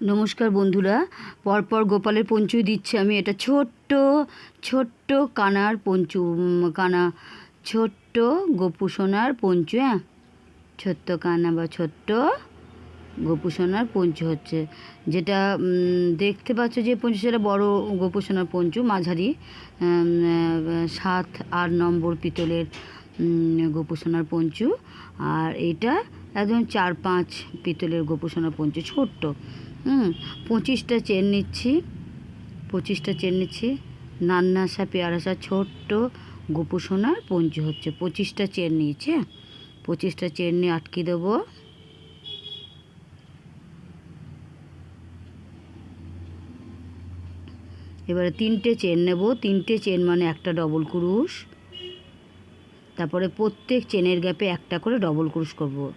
নমস্কার বন্ধুরা পরপর গোপালের পঞ্চু দিচ্ছি আমি এটা ছোট্ট ছোট্ট কানার পঞ্চু কানা ছোট্ট গোপু সোনার পঞ্চু হ্যাঁ? ছোট্ট কানা বা ছোট্ট গোপু সোনার পঞ্চু হচ্ছে। যেটা দেখতে পাচ্ছ যে পঞ্চু সেটা বড় গোপু সোনার পঞ্চু মাঝারি সাত আট নম্বর পিতলের উম, গোপু সোনার পঞ্চু। আর এইটা একদম চার পাঁচ পিতলের গোপু সোনার পঞ্চু ছোট্ট। হুম, পঁচিশটা চেন নিচ্ছি। পঁচিশটা চেন নিচ্ছি। নান্নাসা পেয়ারাসা ছোট্ট গোপু সোনার পঞ্চু হচ্ছে। পঁচিশটা চেন নিয়েছি হ্যাঁ? পঁচিশটা চেন নিয়ে আটকে দেবো। এবারে তিনটে চেন নেব। তিনটে চেন মানে একটা ডবল ক্রুশ। তারপরে প্রত্যেক চেনের গ্যাপে একটা করে ডবল ক্রুশ করব।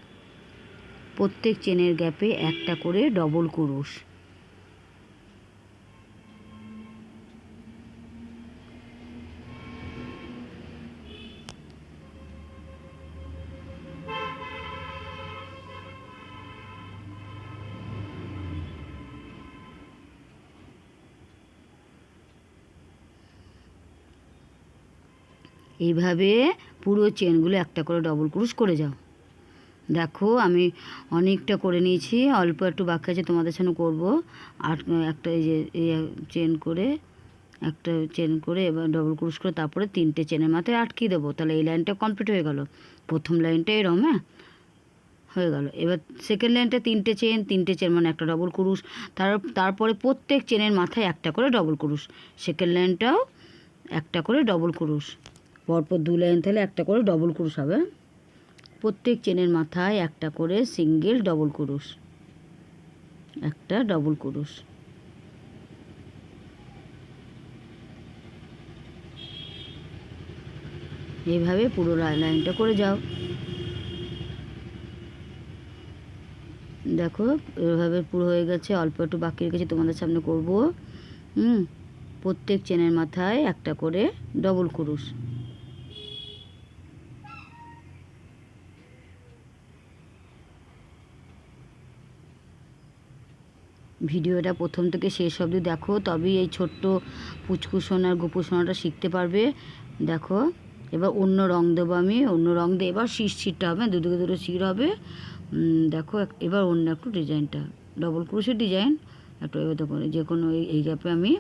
প্রত্যেক চেনের গ্যাপে একটা করে ডবল ক্রুশ। এইভাবে পুরো চেনগুলো একটা করে ডবল ক্রুশ করে যাও। দেখো, আমি অনেকটা করে নিয়েছি, অল্প একটু বাকি আছে তোমাদের সামনে করব। আর একটা এই যে চেন করে, একটা চেন করে এবার ডবল ক্রুশ করে তারপরে তিনটে চেনের মাথায় আটকিয়ে দেবো। তাহলে এই লাইনটা কমপ্লিট হয়ে গেল। প্রথম লাইনটা এরম হ্যাঁ? হয়ে গেল। এবার সেকেন্ড লাইনটা তিনটে চেন তিনটে চেন মানে একটা ডবল ক্রুশ তার, তারপরে প্রত্যেক চেনের মাথায় একটা করে ডবল ক্রুশ সেকেন্ড লাইনটাও একটা করে ডবল ক্রুশ পরপর দু লাইন তাহলে একটা করে ডবল ক্রুশ হবে। প্রত্যেক চেনের মাথায় একটা করে সিঙ্গেল ডবল ক্রুশ। একটা ডবল ক্রুশ। এইভাবে পুরো লাইনটা করে যাও। দেখো, এভাবে পুরো হয়ে গেছে। অল্প একটু বাকি রেখেছি, তোমাদের সামনে করব। হুম, প্রত্যেক চেনের মাথায় একটা করে ডবল ক্রুশ। ভিডিওটা প্রথম থেকে শেষ অবধি দেখো, তবেই এই ছোট্ট পুচকু সোনার শিখতে পারবে। দেখো, এবার অন্য রং দেবো আমি, অন্য রং দিয়ে এবার শীষ শিরটা হবে, দুদিকে দুটো শির হবে। দেখো এবার অন্য একটু ডিজাইনটা ডবল ক্রুশের ডিজাইন একটু এবার দেখো, যে কোনো এই গ্যাপে আমি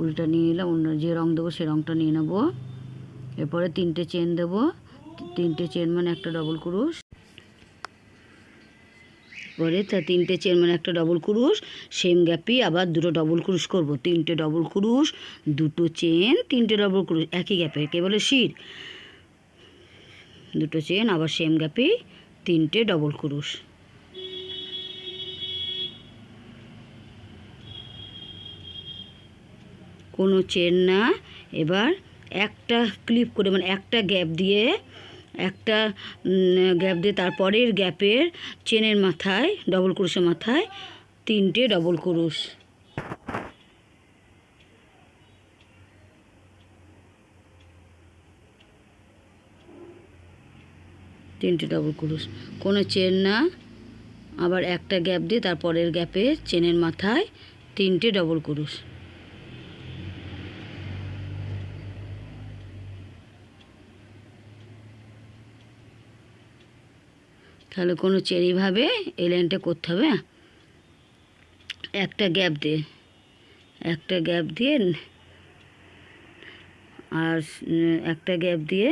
উল্টা নিয়ে নিলাম অন্য যে রং দেবো সে রংটা নিয়ে নেব। এরপরে তিনটে চেন দেবো, তিনটে চেন মানে একটা ডবল ক্রুশ পরে তা তিনটে চেন মানে একটা ডবল ক্রুশ সেম গ্যাপই আবার দুটো ডবল ক্রুশ করব। তিনটে ডবল ক্রুশ দুটো চেন তিনটে ডবল ক্রুশ একই গ্যাপে কে বলে শির। দুটো চেন আবার সেম গ্যাপেই তিনটে ডবল ক্রুশ কোনো চেন না, এবার একটা ক্লিপ করে মানে একটা গ্যাপ দিয়ে একটা গ্যাপ দিয়ে তারপরের গ্যাপের চেনের মাথায় ডবল ক্রুশের মাথায় তিনটে ডবল ক্রুশ। তিনটে ডবল ক্রুশ। কোনো চেন না, আবার একটা গ্যাপ দিয়ে তারপরের গ্যাপে চেনের মাথায় তিনটে ডবল ক্রুশ। তাহলে কোনো চেরিভাবে এই লাইনটা করতে হবে হ্যাঁ? একটা গ্যাপ দিয়ে একটা গ্যাপ দিয়ে, আর একটা গ্যাপ দিয়ে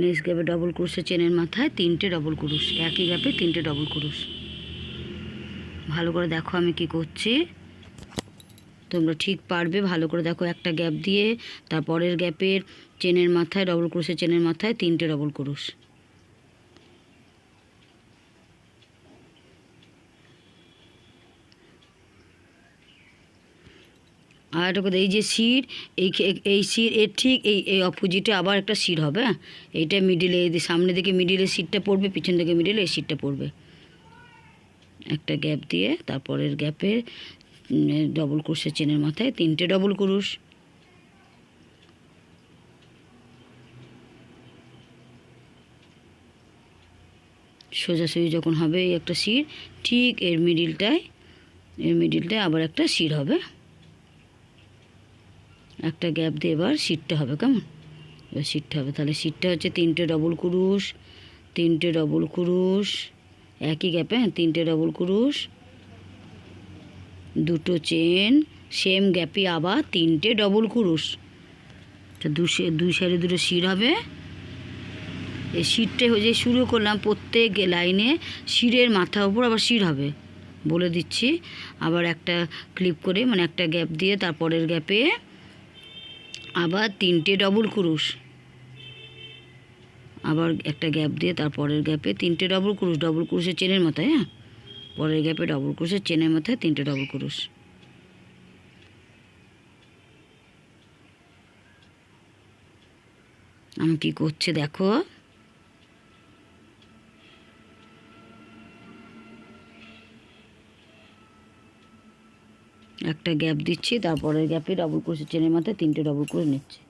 নেক্সট গ্যাপে ডবল ক্রুশের চেনের মাথায় তিনটে ডবল ক্রুশ একই গ্যাপে তিনটে ডবল ক্রুশ ভালো করে দেখো আমি কি করছি। তোমরা ঠিক পারবে, ভালো করে দেখো একটা গ্যাপ দিয়ে, তারপরের গ্যাপের চেনের মাথায় ডবল ক্রুশের চেনের মাথায় তিনটে ডবল ক্রুশ আর একটা কথা, এই যে শির, এই এই শির, এর ঠিক এই এই অপোজিটে আবার একটা শির হবে হ্যাঁ? এইটা মিডিলে সামনে দিকে মিডিলে সিটটা পড়বে, পিছন দিকে মিডিলে এই সিটটা পড়বে। একটা গ্যাপ দিয়ে, তারপরের গ্যাপে ডবল ক্রুশের চেনের মাথায় তিনটে ডবল ক্রুশ সোজাসুজি যখন হবে এই একটা শির, ঠিক এর মিডিলটায় এর মিডিলটায় আবার একটা শির হবে। একটা গ্যাপ দিয়ে এবার শিরটা হবে, কেমন? এবার শিরটা হবে। তাহলে শিরটা হচ্ছে তিনটে ডবল কুরুশ, তিনটে ডবল কুরুশ, একই গ্যাপে হ্যাঁ তিনটে ডবল কুরুশ, দুটো চেন সেম গ্যাপে আবার তিনটে ডবল কুরুশ। তা দুই সাইডে দুটো শির হবে। এই শিরটা যে শুরু করলাম, প্রত্যেক লাইনে শিরের মাথার উপর আবার শির হবে। বলে দিচ্ছি। আবার একটা ক্লিপ করে মানে একটা গ্যাপ দিয়ে তারপরের গ্যাপে আবার তিনটে ডবল ক্রুশ। আবার একটা গ্যাপ দিয়ে তার পরের গ্যাপে তিনটে ডবল ক্রুশ ডবল ক্রুশের চেনের মাথায় হ্যাঁ? পরের গ্যাপে ডবল ক্রুশের চেনের মাথায় তিনটে ডবল ক্রুশ। আমি কি করছে দেখো? একটা গ্যাপ দিচ্ছি, তারপরের গ্যাপে ডবল ক্রোশে চেনের মাথায় তিনটে ডবল করে নিচ্ছি।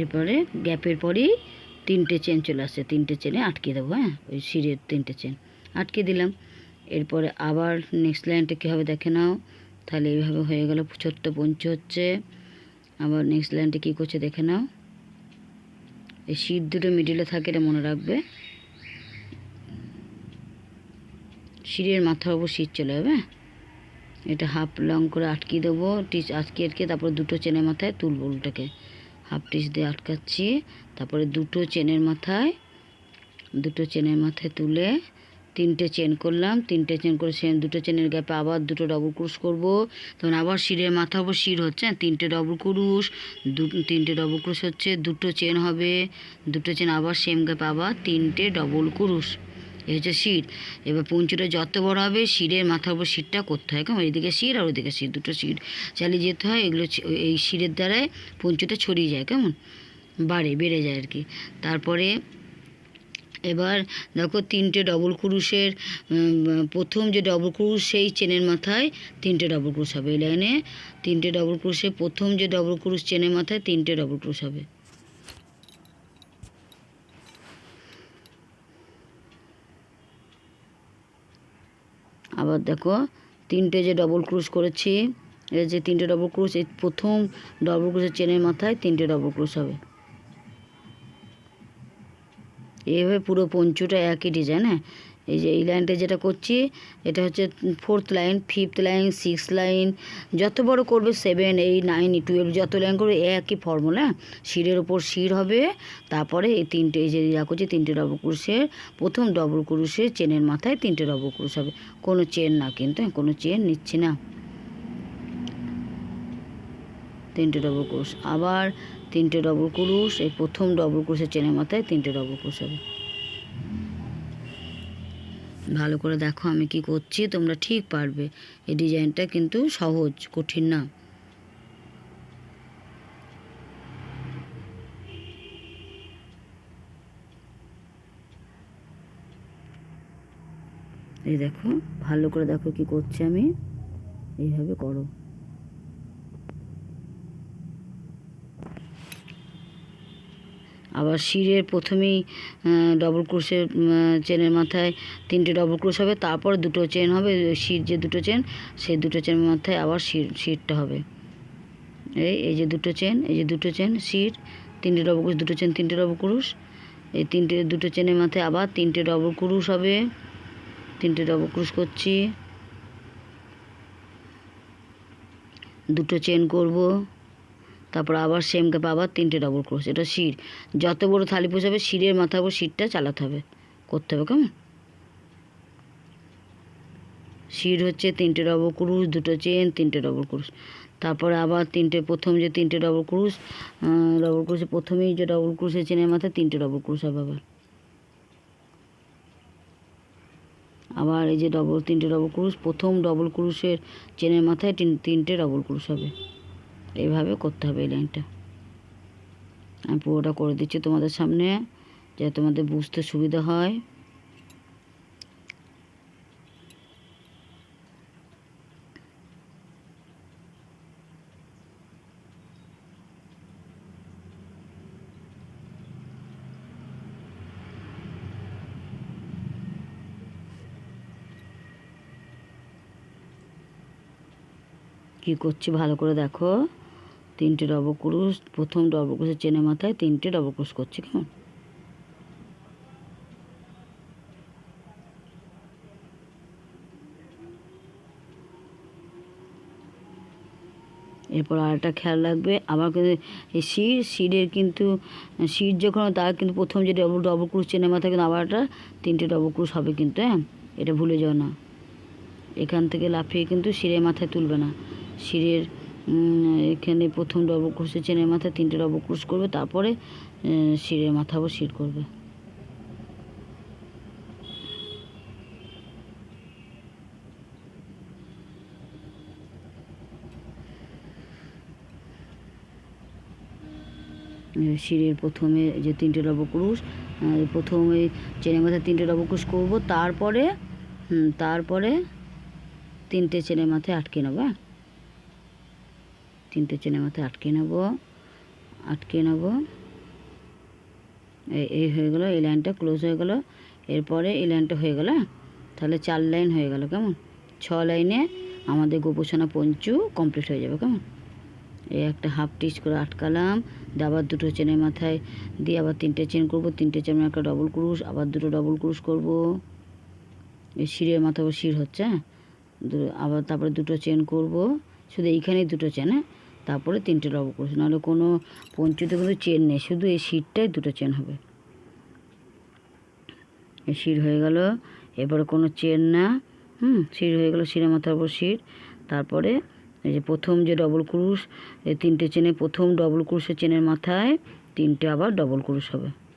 এরপরে গ্যাপের পরেই তিনটে চেন চলে আসছে, তিনটে চেনে আটকে দেবো হ্যাঁ? ওই সিঁড়ির তিনটে চেন আটকে দিলাম। এরপরে আবার নেক্সট লাইনটা কী হবে দেখে নাও? তাহলে এইভাবে হয়ে গেল ছোট্ট পঞ্চ হচ্ছে। আবার নেক্সট লাইনটা কী করছে দেখে নাও। এই শীত দুটো মিডিলে থাকে এটা মনে রাখবে। শিরের মাথার উপর শীত চলে যাবে? এটা হাফ লং করে আটকে দেবো টিচ আটকে আটকে তারপর দুটো চেনের মাথায় তুলবো উল্টাকে। হাফ টিচ দিয়ে আটকাচ্ছি, তারপরে দুটো চেনের মাথায়, দুটো চেনের মাথায় তুলে তিনটে চেন করলাম তিনটে চেন করে সে দুটো চেনের গ্যাপে আবার দুটো ডবল ক্রুশ করব। তখন আবার শিরের মাথা উপর শির হচ্ছে হ্যাঁ, তিনটে ডবল ক্রুশ দু তিনটে ডবল ক্রুশ হচ্ছে দুটো চেন হবে দুটো চেন আবার সেম গ্যাপে আবার তিনটে ডবল ক্রুশ এই হচ্ছে শির। এবার পঞ্চুটা যত বড় হবে শিরের মাথার উপর শিরটা করতে হয় কেমন? এইদিকে শির আর ওইদিকে শির দুটো শির। চালিয়ে যেতে হয় এগুলো এই শিরের দ্বারাই পঞ্চুটা ছড়িয়ে যায় কেমন? বাড়ে বেড়ে যায় আর কি। তারপরে এবার দেখো তিনটে ডবল ক্রুশের প্রথম যে ডবল ক্রুশ, সেই চেনের মাথায় তিনটে ডবল ক্রুশ হবে। এই লাইনে তিনটে ডবল ক্রুশে প্রথম যে ডবল ক্রুশ, চেনের মাথায় তিনটে ডবল ক্রুশ হবে। আবার দেখো তিনটে যে ডবল ক্রুশ করেছি, এই যে তিনটে ডবল ক্রুশ, এই প্রথম ডবল ক্রুশের চেনের মাথায় তিনটে ডবল ক্রুশ হবে। এইভাবে পুরো পঞ্চুটা একই ডিজাইন হ্যাঁ? এই যে এই লাইনটা যেটা করছি এটা হচ্ছে fourth line fifth line six line যত বড় করবে সেভেন এইট নাইন টুয়েলভ যত লাইন করবে একই ফর্মুলা শিরের ওপর শির হবে তারপরে এই তিনটে এই যে যা করছি তিনটে ডবল ক্রুশের প্রথম ডবল ক্রুশের চেনের মাথায় তিনটে ডবল ক্রুশ হবে। কোনো চেন না কিন্তু হ্যাঁ, কোনো চেন নিচ্ছি না। তিনটে ডবল ক্রুশ আবার তিনটে ডবল ক্রুশ এই প্রথম ডবল ক্রুশের চেনের মাথায় তিনটে ডবল ক্রুশ হবে। ভালো করে দেখো আমি কি করছি, তোমরা ঠিক পারবে। এই ডিজাইনটা কিন্তু সহজ, কঠিন না। এই দেখো, ভালো করে দেখো কি করছি আমি। এইভাবে করো। আবার শিরের প্রথমেই ডবল ক্রোশের চেনের মাথায় তিনটে ডবল ক্রোশ হবে, তারপর দুটো চেন হবে, শির যে দুটো চেন সেই দুটো চেনের মাথায় আবার শির, শিরটা হবে। এই এই যে দুটো চেন এই যে দুটো চেন শির, তিনটে ডবল ক্রুশ দুটো চেন তিনটে ডবল ক্রুশ এই তিনটে, দুটো চেনের মাথায় আবার তিনটে ডবল ক্রুশ হবে। তিনটে ডবল ক্রুশ করছি। দুটো চেন করব। তারপর আবার সেম গ্যাপে আবার তিনটে ডবল ক্রোশ এটা শির। যত বড় থালি পোষাবে, শিরের মাথার উপর শিরটা চালাতে হবে। করতে হবে, কেমন? শির হচ্ছে তিনটে ডবল ক্রুশ দুটো চেন তিনটে ডবল ক্রুশ তারপরে আবার তিনটে, প্রথম যে তিনটে ডবল ক্রুশ ডবল ক্রুশে প্রথমেই যে ডবল ক্রুশের চেনের মাথায় তিনটে ডবল ক্রুশ হবে আবার। আবার এই যে ডবল তিনটে ডবল ক্রুশ প্রথম ডবল ক্রুশের চেনের মাথায় তিন- তিনটে ডবল ক্রুশ হবে। এইভাবে করতে হবে এই লাইনটা। আমি পুরোটা করে দিচ্ছি তোমাদের সামনে, যাতে তোমাদের বুঝতে সুবিধা হয়। কি করছি ভালো করে দেখো। তিনটে ডবল ক্রুশ প্রথম ডবল ক্রুশের চেনে মাথায় তিনটে ডবল ক্রুশ করছি, কেমন? এরপর আরেকটা খেয়াল রাখবে, আবার কিন্তু এই শির শিরের কিন্তু শির যখন তার কিন্তু প্রথম যে ডবল ডবল ক্রুশ চেনে মাথায় কিন্তু আবার একটা তিনটে ডবল ক্রুশ হবে কিন্তু হ্যাঁ? এটা ভুলে যাও না। এখান থেকে লাফিয়ে কিন্তু শিরের মাথায় তুলবে না। শিরের এখানে প্রথম ডবল ক্রুশের চেনের মাথায়, তিনটে ডবল ক্রুশ করবে, তারপরে শিরের মাথা আবার শির করবে। শিরের প্রথমে যে তিনটে ডবল ক্রুশ প্রথমে চেনের মাথায় তিনটে ডবল ক্রুশ করব, তারপরে তারপরে তিনটে চেনের মাথায় আটকে নেব হ্যাঁ? তিনটে চেনের মাথায় আটকে নেব আটকে নেব। এই- হয়ে গেলো, এই লাইনটা ক্লোজ হয়ে গেলো। এরপরে এই লাইনটা হয়ে গেলো হ্যাঁ? তাহলে চার লাইন হয়ে গেল, কেমন? ছ লাইনে আমাদের গোপোষণা পঞ্চু কমপ্লিট হয়ে যাবে, কেমন? এই একটা হাফ টিচ করে আটকালাম, দিয়ে আবার দুটো চেনের মাথায় দিয়ে আবার তিনটে চেন করব, তিনটে চেনের একটা ডবল ক্রুশ, আবার দুটো ডবল ক্রুশ করব। এই শিরের মাথা শির হচ্ছে হ্যাঁ? আবার তারপরে দুটো চেন করব, শুধু এইখানেই দুটো চেন হ্যাঁ? তারপরে তিনটে ডবল করেছে। নাহলে কোনো পঞ্চুতে কিন্তু চেন নেই, শুধু এই শিরটাই দুটো চেন হবে। এই শির হয়ে গেল, এবারে কোনো চেন না, হুম, শির হয়ে গেল শিরের মাথার উপর শির। তারপরে এই যে প্রথম যে ডবল ক্রুশ, এই তিনটে চেনে প্রথম ডবল ক্রুশের চেনের মাথায় তিনটে আবার ডবল ক্রুশ হবে।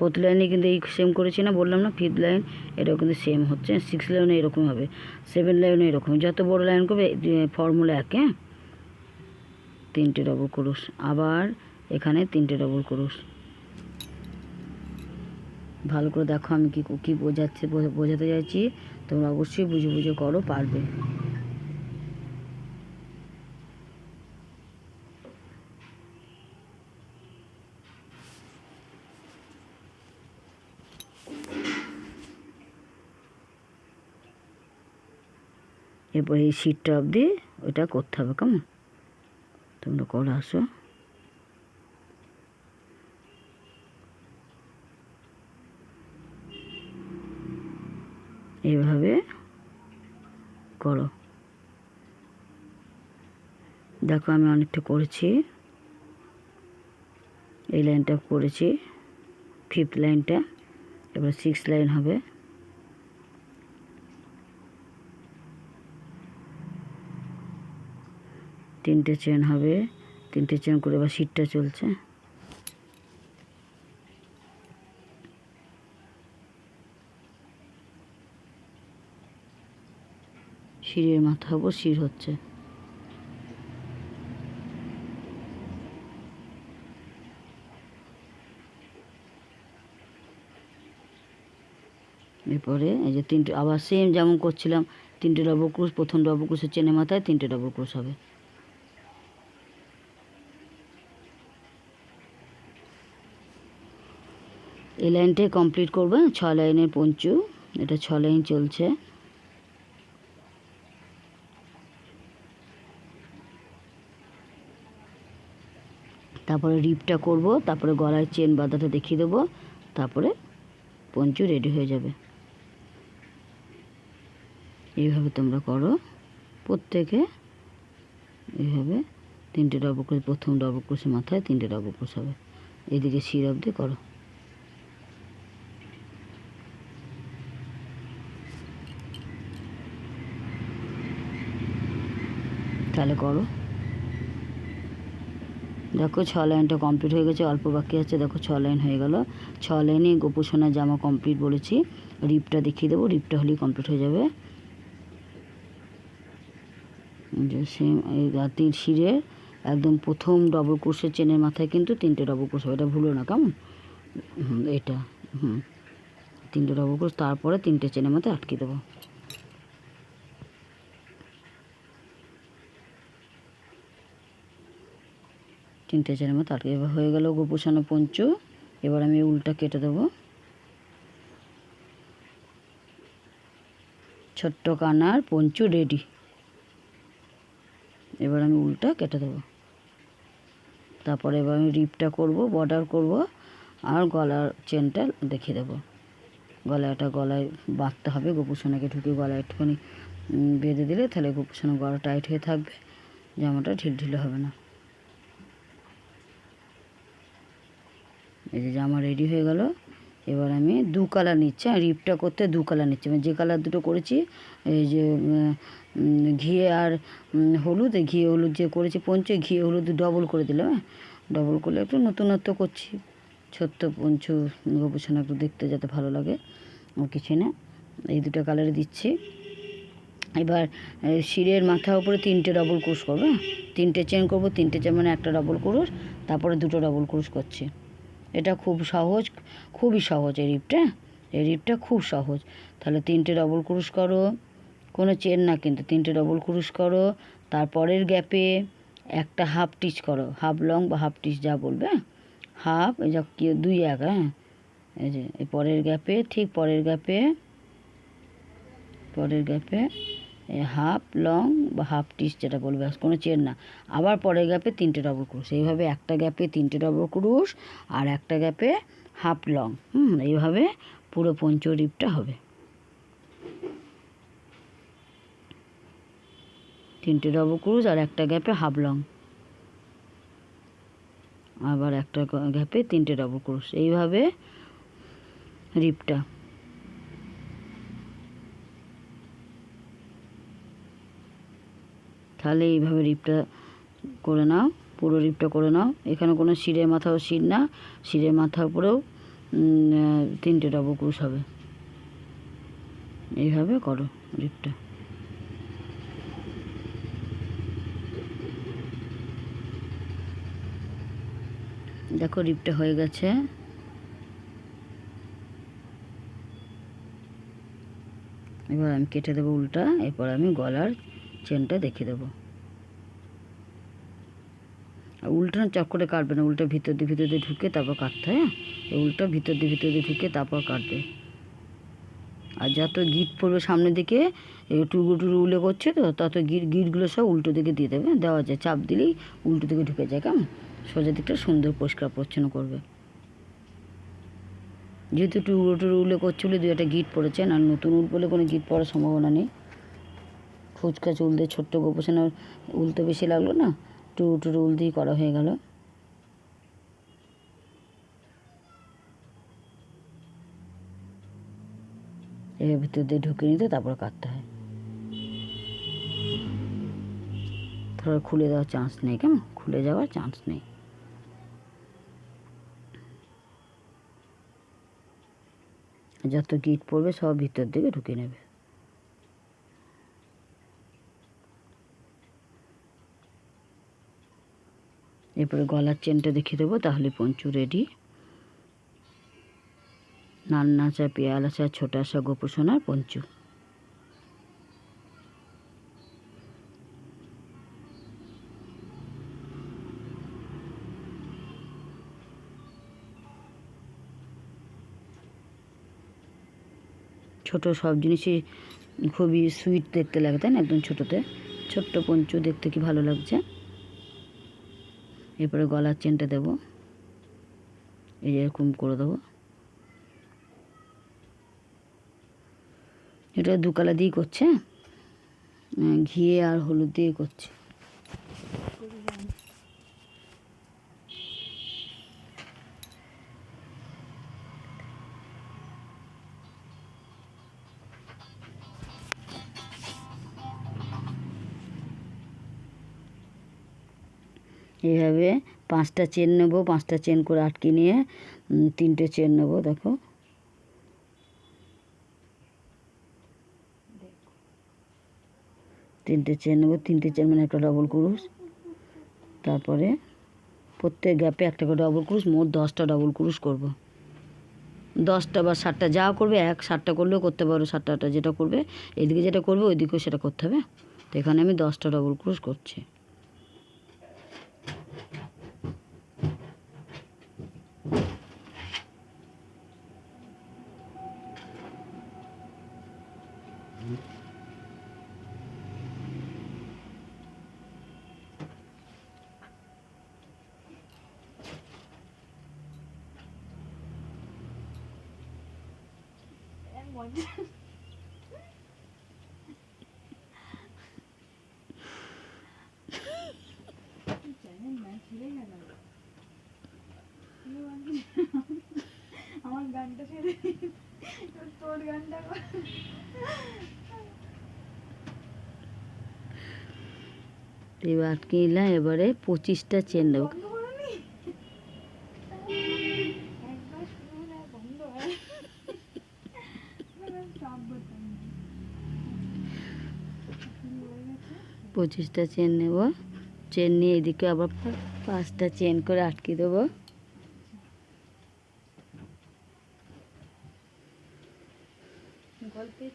ফোর্থ লাইনে কিন্তু এই সেম করেছি না, বললাম না ফিফথ লাইন এটাও কিন্তু সেম হচ্ছে সিক্স লাইনে এরকম হবে সেভেন লাইনে এরকম যত বড় লাইন করবে ফর্মুলা এক হ্যাঁ? তিনটে ডবল ক্রুশ আবার এখানে তিনটে ডবল ক্রুশ ভালো করে দেখো আমি কি কী বোঝাচ্ছে বোঝাতে চাইছি, তোমরা অবশ্যই বুঝে বুঝে করো, পারবে। এরপর এই সিটটা অবধি ওইটা করতে হবে, কেমন? তোমরা করে আসো। এইভাবে করো। দেখো আমি অনেকটা করেছি। এই লাইনটা করেছি ফিফথ লাইনটা, এবার সিক্স লাইন হবে। তিনটে চেন হবে। তিনটে চেন করে এবার সিটটা চলছে। শিরের মাথা উপর শির হচ্ছে। এরপরে এই যে তিনটে, আবার সেম যেমন করছিলাম, তিনটে ডবল ক্রুশ প্রথম ডবল ক্রুশের চেনে মাথায় তিনটে ডবল ক্রুশ হবে। এই লাইনটাই কমপ্লিট করবে ছ লাইনের পঞ্চু, এটা ছ লাইন চলছে। তারপরে রিপটা করব, তারপরে গলায় চেন বাঁধাটা দেখিয়ে দেবো, তারপরে পঞ্চু রেডি হয়ে যাবে। এইভাবে তোমরা করো। প্রত্যেকে এইভাবে তিনটে ডবল ক্রোশ প্রথম ডবল ক্রোশের মাথায় তিনটে ডবল ক্রোশ হবে। এদিকে শির অবধি করো। তাহলে করো। দেখো ছ লাইনটা কমপ্লিট হয়ে গেছে, অল্প বাকি আছে, দেখো ছ লাইন হয়ে গেল। ছ লাইনে গোপোষণার জামা কমপ্লিট বলেছি রিপটা দেখিয়ে দেবো রিপটা হলেই কমপ্লিট হয়ে যাবে। সেম তিন শিরের একদম প্রথম ডবল কোর্সের চেনের মাথায় কিন্তু তিনটে ডবল কোর্স হবে, এটা ভুলো না, কেমন? এটা, হুম, তিনটে ডবল কোর্স তারপরে তিনটে চেনের মাথায় আটকে দেবো। তিনটে চেনের মতো আটকে এবার হয়ে গেল গোপোষানো পঞ্চু। এবার আমি উল্টা কেটে দেবো। ছোট্ট কানার পঞ্চু রেডি। এবার আমি উলটা কেটে দেবো। তারপরে এবার আমি রিপটা করব, বর্ডার করব, আর গলার চেনটা দেখিয়ে দেবো। গলাটা গলায় বাঁধতে হবে, গোপুসোনাকে ঢুকে গলায় একটুখানি বেঁধে দিলে তাহলে গোপুসোনা গলা টাইট হয়ে থাকবে, জামাটা ঢিলঢিলে হবে না। এই যে জামা রেডি হয়ে গেল। এবার আমি দু কালার নিচ্ছি রিপটা করতে দু কালার নিচ্ছি। মানে যে কালার দুটো করেছি, এই যে ঘিয়ে আর হলুদ ঘিয়ে হলুদ যে করেছি পঞ্চে, ঘিয়ে হলুদ ডবল করে দিলাম হ্যাঁ? ডবল করলে একটু নতুনত্ব করছি। ছোট্ট পঞ্চু গোপুসোনা একটু দেখতে যাতে ভালো লাগে কিছু না। এই দুটো কালারে দিচ্ছি। এবার শিরের মাথার উপরে তিনটে ডবল ক্রুশ করব হ্যাঁ? তিনটে চেন করব, তিনটে চেন মানে একটা ডবল ক্রুশ তারপরে দুটো ডবল ক্রুশ করছি। এটা খুব সহজ, খুবই সহজ এই রিপটা এই রিপটা খুব সহজ। তাহলে তিনটে ডবল ক্রুশ করো, কোনো চেন না কিন্তু, তিনটে ডবল ক্রুশ করো, তারপরের গ্যাপে একটা হাফ টিচ করো হাফ লং বা হাফ টিচ যা বলবে হ্যাঁ? হাফ এই যা কি, দুই এক হ্যাঁ? এই যে পরের গ্যাপে ঠিক পরের গ্যাপে পরের গ্যাপে হাফ লং বা হাফ টিস যেটা বলবে কোনো চেন না। আবার পরের গ্যাপে তিনটে ডবল ক্রুশ এইভাবে একটা গ্যাপে তিনটে ডবল ক্রুশ আর একটা গ্যাপে হাফ লং। হুম, এইভাবে পুরো পঞ্চরিপটা হবে। তিনটে ডবল ক্রুশ আর একটা গ্যাপে হাফ লং। আবার একটা গ্যাপে তিনটে ডবল ক্রুশ এইভাবে রিপটা। তাহলে এইভাবে রিপটা করে নাও, পুরো রিপটা করে নাও। এখানে কোনো শিরের মাথাও শির না, শিরের মাথার উপরেও তিনটে ডবল ক্রুশ হবে। এইভাবে করো রিপটা দেখো রিপটা হয়ে গেছে। এবার আমি কেটে দেবো উল্টা, এরপর আমি গলার চেনটা দেখিয়ে দেবো। আর উল্টা না চট করে কাটবে না, উল্টা ভিতর দিয়ে ভিতর দিয়ে ঢুকে তারপর কাটতে হয় হ্যাঁ? উল্টা ভিতর দিয়ে ভিতর দিয়ে ঢুকে তারপর কাটবে। আর যত গিট পড়বে সামনের দিকে টুকরো টুকরো উলে করছে তো, তত গিট, গিটগুলো সব উল্টো দিকে দিয়ে দেবে দেওয়া যায়, চাপ দিলেই উল্টো দিকে ঢুকে যায়, কেমন? সোজা দিকটা সুন্দর পরিষ্কার পরিচ্ছন্ন করবে। যেহেতু টুকরো টুকরো উলে করছে বলে দু একটা গিট পড়েছে আর নতুন উল বলে কোনো গিট পড়ার সম্ভাবনা নেই। ফুচকা চুল দিয়ে ছোট্ট গোপোষণার উল তো বেশি লাগল না? টুকরো টুকরো উল দিয়ে করা হয়ে গেল। এর ভিতর দিয়ে ঢুকে নিতে তারপর কাটতে হয়। ধরো খুলে দেওয়ার চান্স নেই, কেমন? খুলে যাওয়ার চান্স নেই। যত গিট পড়বে সব ভিতর দিকে ঢুকে নেবে। এরপরে গলার চেনটা দেখিয়ে দেবো, তাহলে পঞ্চু রেডি নান্নাচা পেয়ালাচা ছোটাসা গোপোষণার পঞ্চু। ছোট সব জিনিসই খুবই সুইট দেখতে লাগে, তাই না? একদম ছোটোতে। ছোট্ট পঞ্চু দেখতে কি ভালো লাগছে? এরপরে গলার চেনটা দেব। এই এরকম করে দেবো। এটা দু কালা দিয়ে করছে। হ্যাঁ? ঘিয়ে আর হলুদ দিয়ে করছে। এইভাবে পাঁচটা চেন নেব, পাঁচটা চেন করে আটকে নিয়ে তিনটে চেন নেব, দেখো। তিনটে চেন নেব, তিনটে চেন মানে একটা ডবল ক্রুশ তারপরে প্রত্যেক গ্যাপে একটা করে ডবল ক্রুশ মোট দশটা ডবল ক্রুশ করব। দশটা বা ষাটটা যা করবে, এক ষাটটা করলেও করতে পারো ষাটটা যেটা করবে, এদিকে যেটা করবে, ওইদিকেও সেটা করতে হবে। তো এখানে আমি দশটা ডবল ক্রুশ করছি। এবার আটকে নিলাম এবারে পঁচিশটা চেন দেবো। পঁচিশটা চেন নেব। চেন নিয়ে এদিকে আবার পাঁচটা চেন করে আটকে দেবো। গল্পের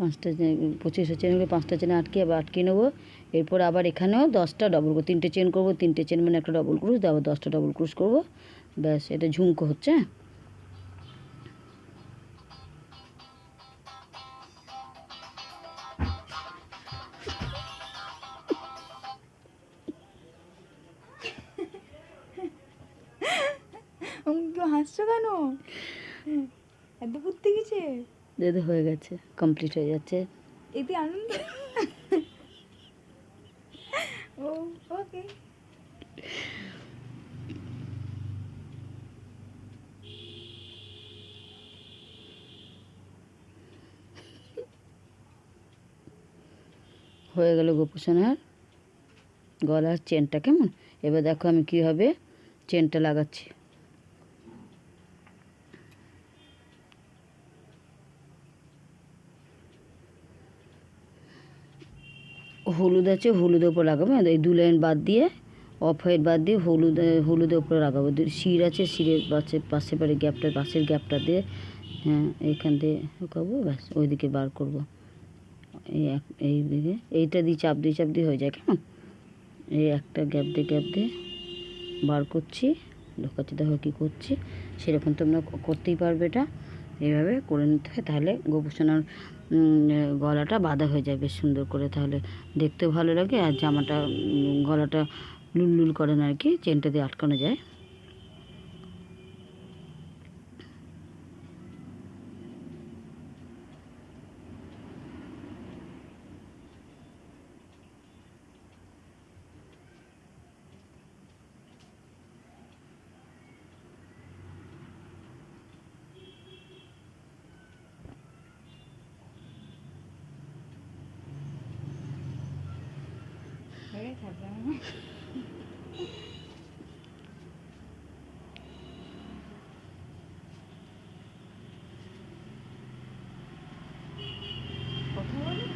পাঁচটা পঁচিশে চেন হলে পাঁচটা চেন আটকে আবার আটকে নেব। এরপর আবার এখানেও দশটা ডবল তিনটে চেন করব, তিনটে চেন মানে একটা ডবল ক্রুশ দেবো দশটা ডবল ক্রুশ করব। ব্যাস, এটা ঝুমকো হচ্ছে হ্যাঁ? কমপ্লিট হয়ে যাচ্ছে। এতে আনন্দ? ও ওকে। হয়ে গেল গোপোষণার গলার চেনটা কেমন? এবার দেখো আমি কীভাবে চেনটা লাগাচ্ছি। হলুদ আছে, হলুদের ওপর লাগাবো। এই দু লাইন বাদ দিয়ে, অফ হোয়াইট বাদ দিয়ে হলুদ হলুদের উপরে লাগাবো। শির আছে, শিরের পাশে পাশে পারে গ্যাপটা, পাশের গ্যাপটা দিয়ে হ্যাঁ এইখান দিয়ে ঢোকাবো, ব্যাস, ওইদিকে বার করব। এই এক, এই দিকে, এইটা দিয়ে চাপ দিয়ে চাপ দিয়ে হয়ে যায়, কেমন? এই একটা গ্যাপ দিয়ে গ্যাপ দিয়ে বার করছি, ঢোকাচ্ছি, দেখো কী করছি। সেরকম তোমরা করতেই পারবে এটা। এইভাবে করে নিতে হয়, তাহলে গোপোষণার গলাটা বাঁধা হয়ে যায় বেশ সুন্দর করে, তাহলে দেখতেও ভালো লাগে আর জামাটা গলাটা লুল লুল করে না আর কি, চেনটা দিয়ে আটকানো যায় হয়ে গেছে আপনার কথা বলো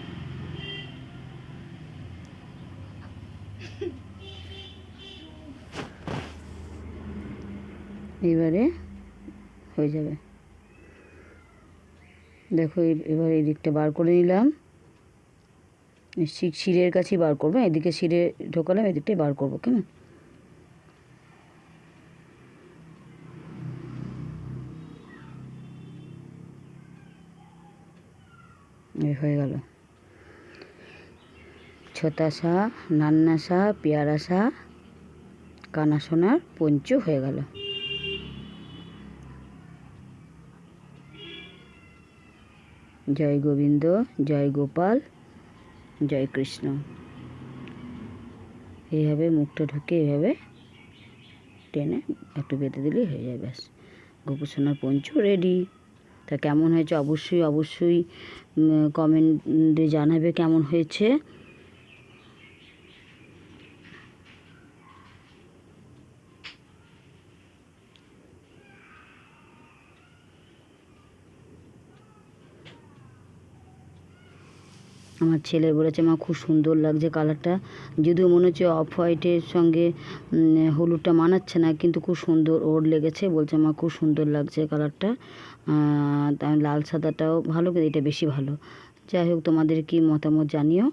এবারে হয়ে যাবে। দেখো এবার এই দিকটা বার করে নিলাম। শিরের কাছেই বার করব এদিকে শিরে ঢোকালাম, এদিকটাই বার করব, কেমন? হয়ে গেল। ছোতাশা নান্নাশা পেয়ারাশা কানাসোনার পঞ্চু হয়ে গেল। জয় গোবিন্দ, জয় গোপাল, জয় কৃষ্ণ। এইভাবে মুখটা ঢুকে এইভাবে টেনে একটু বেঁধে দিলেই হয়ে যায়, ব্যাস। গোপোষণার পঞ্চ রেডি তা কেমন হয়েছে? অবশ্যই অবশ্যই কমেন্টে জানাবে কেমন হয়েছে? আমার ছেলে বলেছে, মা, খুব সুন্দর লাগছে কালারটা। যদিও মনে হচ্ছে অফ হোয়াইটের সঙ্গে হলুদটা মানাচ্ছে না, কিন্তু খুব সুন্দর ওর লেগেছে। বলছে, মা, খুব সুন্দর লাগছে কালারটা। লাল সাদাটাও ভালো, কিন্তু এটা বেশি ভালো। যাই হোক, তোমাদের কি মতামত জানিও।